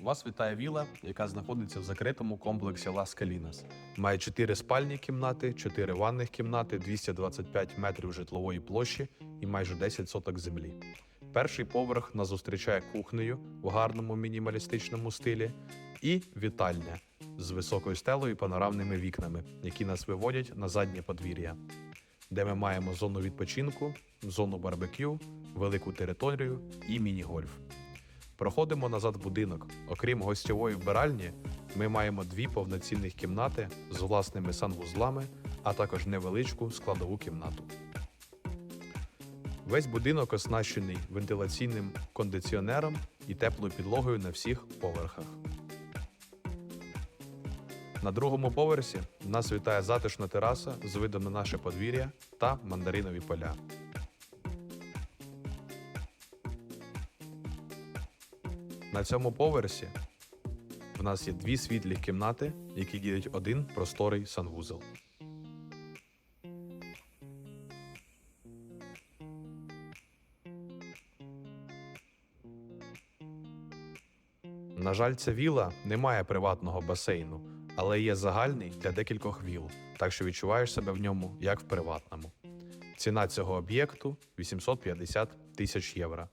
Вас вітає віла, яка знаходиться в закритому комплексі Лас Калінас. Має 4 спальні кімнати, 4 ванних кімнати, 225 метрів житлової площі і майже 10 соток землі. Перший поверх нас зустрічає кухнею в гарному мінімалістичному стилі і вітальня з високою стелою і панорамними вікнами, які нас виводять на заднє подвір'я, де ми маємо зону відпочинку, зону барбекю, велику територію і міні-гольф. Проходимо назад в будинок. Окрім гостьової вбиральні, ми маємо дві повноцінних кімнати з власними санвузлами, а також невеличку складову кімнату. Весь будинок оснащений вентиляційним кондиціонером і теплою підлогою на всіх поверхах. На другому поверсі нас вітає затишна тераса з видом на наше подвір'я та мандаринові поля. На цьому поверсі в нас є дві світлі кімнати, які ділять один просторий санвузол. На жаль, ця віла не має приватного басейну, але є загальний для декількох віл, так що відчуваєш себе в ньому як в приватному. Ціна цього об'єкту 850 тисяч євро.